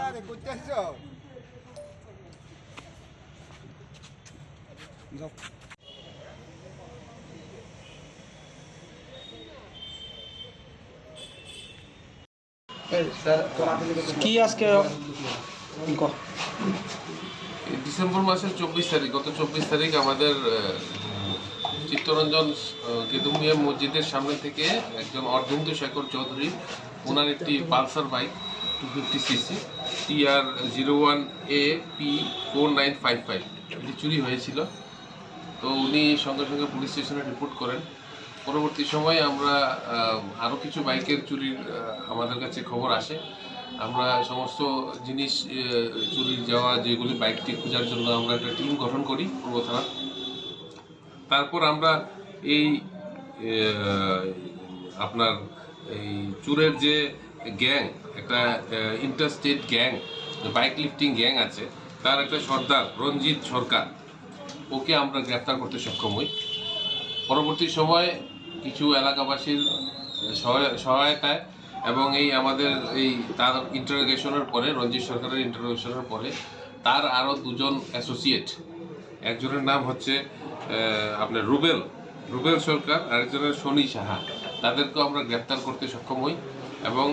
আরে যাও। কি আজকে? ডিসেম্বর মাসের চব্বিশ তারিখ গত চব্বিশ তারিখ আমাদের চিত্তরঞ্জন কেদুমিয়া মসজিদের সামনে থেকে একজন অর্ধেন্দু শেখর চৌধুরী, ওনার একটি Pulsar bike two fifty CC, TR zero one A P four nine five five, এটি চুরি হয়েছিল। তো উনি সঙ্গে সঙ্গে পুলিশ স্টেশনে রিপোর্ট করেন। পরবর্তী সময়ে আমরা আরও কিছু বাইকের চুরির আমাদের কাছে খবর আসে। আমরা সমস্ত জিনিস চুরির যাওয়া, যেগুলি বাইকটি খোঁজার জন্য আমরা একটা টিম গঠন করি, পূর্ব থানা তারপর আমরা এই আপনার এই চুরের যে গ্যাং, একটা interstate gang bike lifting gang আছে, তার একটা সর্দার, রঞ্জিত সরকার, ওকে আমরা গ্রেপ্তার করতে সক্ষম হই। পরবর্তী সময়ে কিছু এলাকাবাসীর সহায়- সহায়তায় এবং এই আমাদের এই তার ইন্টারোগেশনের পরে, রঞ্জিত সরকারের ইন্টারোগেশনের পরে, তার আরও দুজন অ্যাসোসিয়েট একজনের নাম হচ্ছে আপনার রুবেল রুবেল সরকার, আরেকজনের সনি সাহা। তাদেরকেও আমরা গ্রেপ্তার করতে সক্ষম হই এবং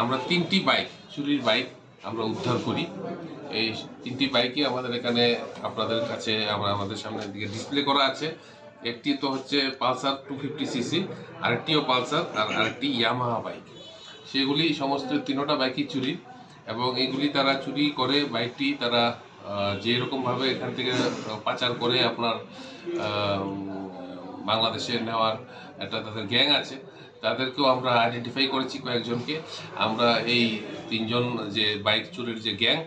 আমরা তিনটি বাইক, চুরির বাইক আমরা উদ্ধার করি। এই তিনটি বাইকই আমাদের এখানে আপনাদের কাছে আমরা আমাদের সামনে দিকে ডিসপ্লে করা আছে। একটি তো হচ্ছে পালসার টু ফিফটি সিসি আরেকটিও পালসার আর আরেকটি ইয়ামাহা বাইক। সেগুলি সমস্ত তিনোটা বাইকই চুরি এবং এগুলি তারা চুরি করে, বাইকটি তারা যে রকমভাবে এখান থেকে পাচার করে আপনার বাংলাদেশে নেওয়ার একটা তাদের গ্যাং আছে, তাদেরকেও আমরা আইডেন্টিফাই করেছি কয়েকজনকে। আমরা এই তিনজন যে বাইক চুরির যে গ্যাং,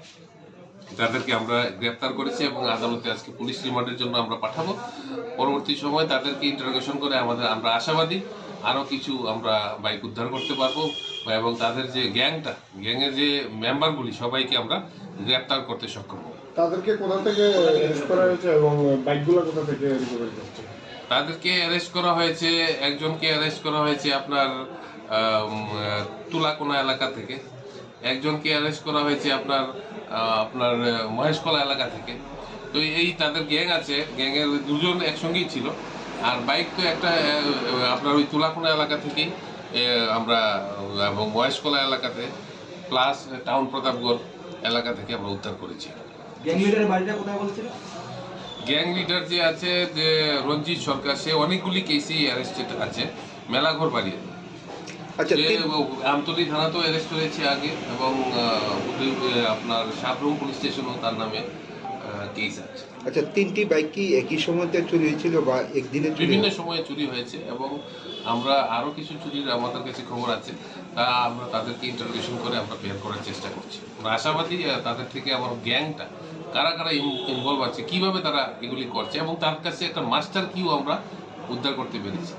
তাদেরকে আমরা গ্রেপ্তার করেছি এবং আদালতে আজকে পুলিশ রিমান্ডের জন্য আমরা পাঠাবো। পরবর্তী সময় তাদেরকে ইন্টারোগেশন করে আমাদের, আমরা আশাবাদী আরও কিছু আমরা বাইক উদ্ধার করতে পারব এবং তাদের যে গ্যাংটা, গ্যাংয়ের যে মেম্বারগুলি সবাইকে আমরা গ্রেপ্তার করতে সক্ষম হব। তাদেরকে কোথা থেকে অ্যারেস্ট করা হয়েছে এবং বাইকগুলো কোথা থেকে রিকভারি করছে? তাদেরকে অ্যারেস্ট করা হয়েছে, একজনকে অ্যারেস্ট করা হয়েছে আপনার তুলাকোনা এলাকা থেকে। একজনকে অ্যারেস্ট করা হয়েছে আপনার আপনার মহেশকলা এলাকা থেকে। তো এই তাদের গ্যাং আছে, গ্যাংয়ের দুজন একসঙ্গেই ছিল। আর বাইক তো একটা আপনার ওই তুলাকোনা এলাকা থেকেই আমরা, এবং মহেশকলা এলাকাতে প্লাস টাউন প্রতাপগড় এলাকা থেকে আমরা উদ্ধার করেছি। গ্যাং লিডারের বাড়িটা কোথায় বলছিল? গ্যাং লিডার যে আছে যে রঞ্জিত সরকার সে অনেকগুলি কেসই অ্যারেস্টেড আছে মেলাঘর বাড়ি। আচ্ছা আমতলি থানা তো অ্যারেস্ট হয়েছে আগে এবং আপনার সাবরুম পুলিশ স্টেশনও তার নামে। কেস আছে আচ্ছা তিনটি বাইক কি একই সময়তে চুরি হয়েছিল বা একদিনে বিভিন্ন সময়ে চুরি হয়েছে এবং আমরা আরও কিছু চুরির আমাদের কাছে খবর আছে তা আমরা তাদেরকে ইন্টারোগেশন করে আমরা বের করার চেষ্টা করছি। আমরা আশাবাদী তাদের থেকে আমার গ্যাংটা কারা কারা ইনভলভ আছে কীভাবে তারা এগুলি করছে এবং তার কাছে একটা মাস্টার কিও আমরা উদ্ধার করতে পেরেছি।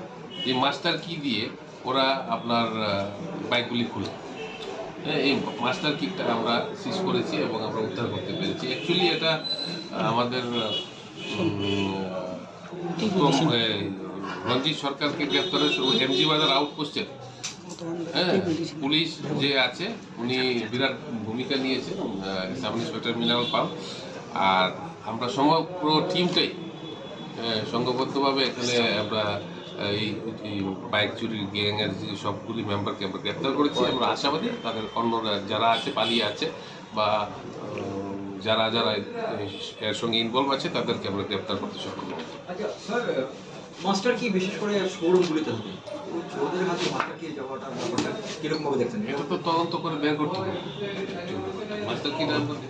এই মাস্টার কি দিয়ে ওরা আপনার বাইকগুলি খুলে। এই মাস্টার কিটটা আমরা সিজ করেছি এবং আমরা উদ্ধার করতে পেরেছি। অ্যাকচুয়ালি এটা আমাদের রঞ্জিত সরকারকে গ্রেপ্তারের এমজি বাজার আউটপোস্টের হ্যাঁ পুলিশ যে আছে উনি বিরাট ভূমিকা নিয়েছে সাব ইন্সপেক্টর মিনারল পাল। আর আমরা সমগ্র টিমটাই আহ, সংঘবদ্ধভাবে এখানে আমরা এই বাইক চুরির গ্যাংয়ের যে সবগুলি মেম্বারকে আমরা গ্রেপ্তার করেছি। আমরা আশাবাদী তাদের অন্যরা যারা আছে পালিয়ে আছে বা যারা যারা এর সঙ্গে ইনভলভ আছে তাদেরকে আমরা গ্রেপ্তার করতে সক্ষম আচ্ছা স্যার মাস্টার কি বিশেষ করে শোরুমগুলিতে হবে? ওদের কাছে মাস্টার কি যাওয়াটা ব্যাপারটা কীরকম ভাবে দেখছেন? এটা তো তদন্ত করে বের করতে হবে। মাস্টার কি নাম হবে